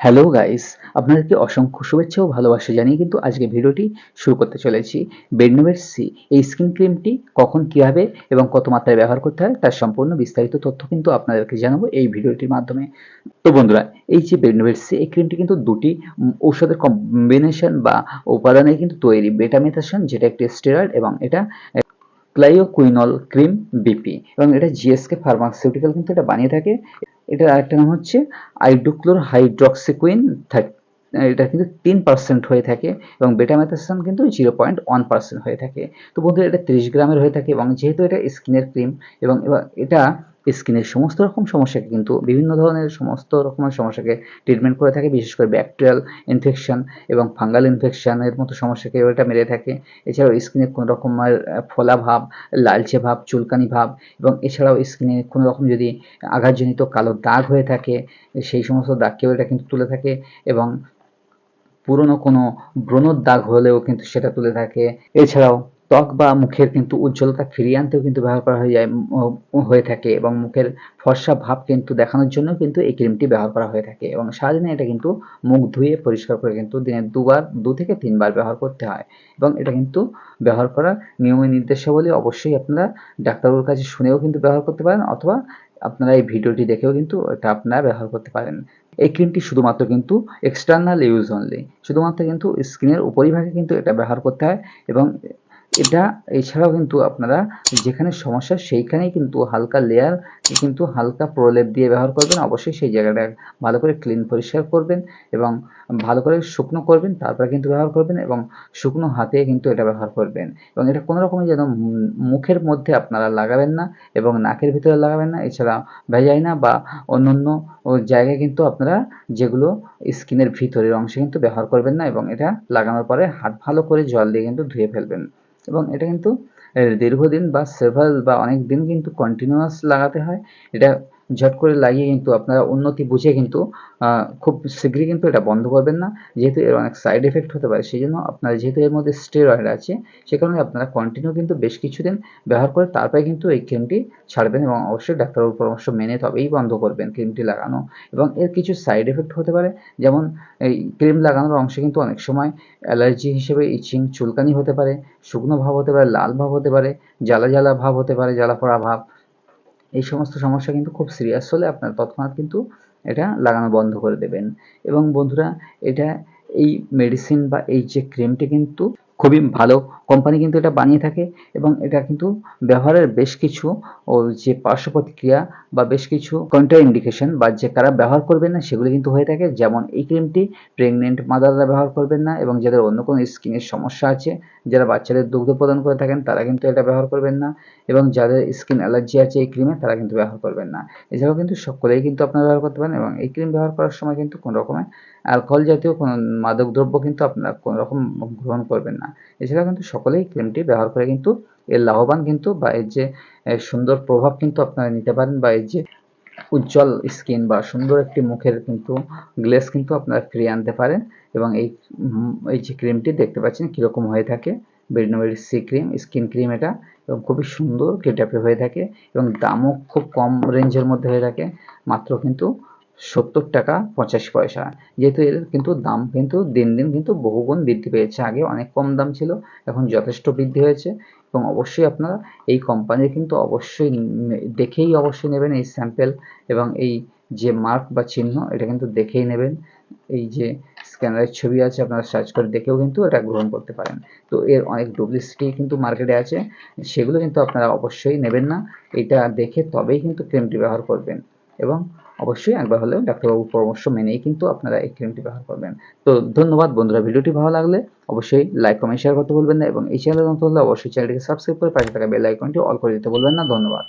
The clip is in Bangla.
হ্যালো গাইস আপনাদেরকে অসংখ্য শুভেচ্ছা ও ভালোবাসা জানিয়ে কিন্তু আজকে ভিডিওটি শুরু করতে চলেছি। বেডনোভের সি এই স্কিন ক্রিমটি কখন কীভাবে এবং কত মাত্রায় ব্যবহার করতে হয় তার সম্পূর্ণ বিস্তারিত তথ্য কিন্তু আপনাদেরকে জানাব এই ভিডিওটির মাধ্যমে। তো বন্ধুরা, এই যে বেডনোভের সি এই ক্রিমটি কিন্তু দুটি ঔষধের কম্বিনেশন বা উপাদানে কিন্তু তৈরি। বেটামেথাসন যেটা একটি স্টেরয়েড এবং এটা ক্লাইওকুইনল ক্রিম বিপি এবং এটা জিএসকে ফার্মাসিউটিক্যাল কিন্তু এটা বানিয়ে থাকে। এটার আরেকটা নাম হচ্ছে আইডোক্লোর হাইড্রক্সিকুইন এটা কিন্তু তিন পার্সেন্ট হয়ে থাকে এবং বেটামেথাসন কিন্তু জিরো পয়েন্ট ওয়ান পার্সেন্ট হয়ে থাকে। তো বন্ধুরা, এটা তিরিশ গ্রামের হয়ে থাকে এবং যেহেতু এটা স্কিনের ক্রিম এবং এটা স্কিনের সমস্ত রকম সমস্যাকে কিন্তু বিভিন্ন ধরনের সমস্ত রকমের সমস্যাকে ট্রিটমেন্ট করে থাকে বিশেষ করে ব্যাকটেরিয়াল ইনফেকশন এবং ফাঙ্গাল ইনফেকশনের মতো সমস্যাকে এটা মেরে থাকে। এছাড়াও স্কিনে কোনো রকমের আহ, ফোলা ভাব লালচে ভাব চুলকানি ভাব এবং এছাড়াও স্কিনে কোনো রকম যদি আঘাতজনিত কালো দাগ হয়ে থাকে সেই সমস্ত দাগকেও এটা কিন্তু তুলে থাকে এবং পুরনো কোনো ব্রণর দাগ হলেও কিন্তু সেটা তুলে থাকে। এছাড়াও ত্বক বা মুখের কিন্তু উজ্জ্বলতা ফিরিয়ে আনতেও কিন্তু ব্যবহার করা হয়ে যায় হয়ে থাকে এবং মুখের ফর্সা ভাব কিন্তু দেখানোর জন্য কিন্তু এই ক্রিমটি ব্যবহার করা হয়ে থাকে এবং সারাদিনে এটা কিন্তু মুখ ধুয়ে পরিষ্কার করে কিন্তু দিনে দুবার, দু থেকে তিনবার ব্যবহার করতে হয় এবং এটা কিন্তু ব্যবহার করার নিয়ম নির্দেশাবলী অবশ্যই আপনারা ডাক্তারবাবুর কাছে শুনেও কিন্তু ব্যবহার করতে পারেন অথবা আপনারা এই ভিডিওটি দেখেও কিন্তু এটা আপনারা ব্যবহার করতে পারেন। এই ক্রিমটি শুধুমাত্র কিন্তু এক্সটার্নাল ইউজ অনলি শুধুমাত্র কিন্তু স্কিনের উপরিভাগে কিন্তু এটা ব্যবহার করতে হয় এবং এটা এছাড়াও কিন্তু আপনারা যেখানে সমস্যা সেইখানেই কিন্তু হালকা লেয়ার কিন্তু হালকা প্রলেপ দিয়ে ব্যবহার করবেন। অবশ্যই সেই জায়গাটা ভালো করে ক্লিন পরিষ্কার করবেন এবং ভালো করে শুকনো করবেন, তারপরে কিন্তু ব্যবহার করবেন এবং শুকনো হাতে কিন্তু এটা ব্যবহার করবেন। এবং এটা কোনো রকমের যেন মুখের মধ্যে আপনারা লাগাবেন না এবং নাকের ভিতরে লাগাবেন না। এছাড়া ভেজাইনা বা অন্যান্য ও জায়গায় কিন্তু আপনারা যেগুলো স্কিনের ভিতরের অংশে কিন্তু ব্যবহার করবেন না এবং এটা লাগানোর পরে হাত ভালো করে জল দিয়ে কিন্তু ধুয়ে ফেলবেন। এবং এটা কিন্তু দীর্ঘদিন বা সেভাল বা অনেক দিন কিন্তু কন্টিনিউয়াস লাগাতে হয়। এটা ঝট করে লাগিয়ে কিন্তু আপনারা উন্নতি বুঝে কিন্তু খুব শীঘ্রই কিন্তু এটা বন্ধ করবেন না। যেহেতু এর অনেক সাইড এফেক্ট হতে পারে সেই জন্য আপনারা যেহেতু এর মধ্যে স্টেরয়েড আছে, সে কারণে আপনারা কন্টিনিউ কিন্তু বেশ কিছুদিন ব্যবহার করে তারপরে কিন্তু এই ক্রিমটি ছাড়বেন এবং অবশ্যই ডাক্তারবাবুর পরামর্শ মেনে তবেই বন্ধ করবেন ক্রিমটি লাগানো। এবং এর কিছু সাইড এফেক্ট হতে পারে, যেমন এই ক্রিম লাগানোর অংশে কিন্তু অনেক সময় অ্যালার্জি হিসেবে ইচিং চুলকানি হতে পারে, শুকনো ভাব হতে পারে, লাল ভাব হতে পারে, জ্বালা জ্বালা ভাব হতে পারে, জ্বালা পোড়া ভাব। এই সমস্ত সমস্যা কিন্তু খুব সিরিয়াস হলে আপনার তৎক্ষণাৎ কিন্তু এটা লাগানো বন্ধ করে দেবেন। এবং বন্ধুরা, এটা এই মেডিসিন বা এই যে ক্রিমটি কিন্তু খুবই ভালো কোম্পানি কিন্তু এটা বানিয়ে থাকে এবং এটা কিন্তু ব্যবহারের বেশ কিছু ও যে পার্শ্ব প্রতিক্রিয়া বা বেশ কিছু কন্ট্রা ইন্ডিকেশন বা যে কারা ব্যবহার করবেন না, সেগুলো কিন্তু হয়ে থাকে। যেমন এই ক্রিমটি প্রেগনেন্ট মাদাররা ব্যবহার করবেন না এবং যাদের অন্য কোনো স্কিনের সমস্যা আছে, যারা বাচ্চাদের দুগ্ধ প্রদান করে থাকেন, তারা কিন্তু এটা ব্যবহার করবেন না এবং যাদের স্কিন অ্যালার্জি আছে এই ক্রিমে তারা কিন্তু ব্যবহার করবেন না। এছাড়াও কিন্তু সকলেই কিন্তু আপনারা ব্যবহার করতে পারেন এবং এই ক্রিম ব্যবহার করার সময় কিন্তু কোনো রকমের অ্যালকোহল জাতীয় কোনো মাদক দ্রব্য কিন্তু আপনারা কোনো রকম গ্রহণ করবেন না। এছাড়া কিন্তু সকলেই ক্রিমটি ব্যবহার করে কিন্তু এর লাভবান কিন্তু বা এর যে সুন্দর প্রভাব কিন্তু আপনারা নিতে পারেন বা এর যে উজ্জ্বল স্কিন বা সুন্দর একটি মুখের কিন্তু গ্লেস কিন্তু আপনারা ফিরিয়ে আনতে পারেন এবং এই এই যে ক্রিমটি দেখতে পাচ্ছেন কীরকম হয়ে থাকে। বেডনোভের সি ক্রিম স্কিন ক্রিম এটা এবং খুবই সুন্দর গেটআপে হয়ে থাকে এবং দামও খুব কম রেঞ্জের মধ্যে হয়ে থাকে। মাত্র কিন্তু সত্তর টাকা পঁচাশি পয়সা। যেহেতু এর কিন্তু দাম কিন্তু দিন দিন কিন্তু বহুগুণ বৃদ্ধি পেয়েছে। আগে অনেক কম দাম ছিল, এখন যথেষ্ট বৃদ্ধি হয়েছে এবং অবশ্যই আপনারা এই কোম্পানির কিন্তু অবশ্যই দেখেই অবশ্যই নেবেন এই স্যাম্পেল এবং এই যে মার্ক বা চিহ্ন, এটা কিন্তু দেখেই নেবেন। এই যে স্ক্যানারের ছবি আছে, আপনারা সার্চ করে দেখেও কিন্তু এটা গ্রহণ করতে পারেন। তো এর অনেক ডুপ্লিসিটি কিন্তু মার্কেটে আছে, সেগুলো কিন্তু আপনারা অবশ্যই নেবেন না। এটা দেখে তবেই কিন্তু ক্রিমটি ব্যবহার করবেন। এবং অবশ্যই একবার হলেও ডাক্তারবাবুর পরামর্শ মেনেই কিন্তু আপনারা এই ক্রিমটি ব্যবহার করবেন। তো ধন্যবাদ বন্ধুরা, ভিডিওটি ভালো লাগলে অবশ্যই লাইক কমেন্ট শেয়ার করতে বলবেন না এবং এই চ্যানেল নতুন হলে অবশ্যই চ্যানেলটিকে সাবস্ক্রাইব করে পাশে থাকা বেল আইকনটি অল করে দিতে বলবেন না। ধন্যবাদ।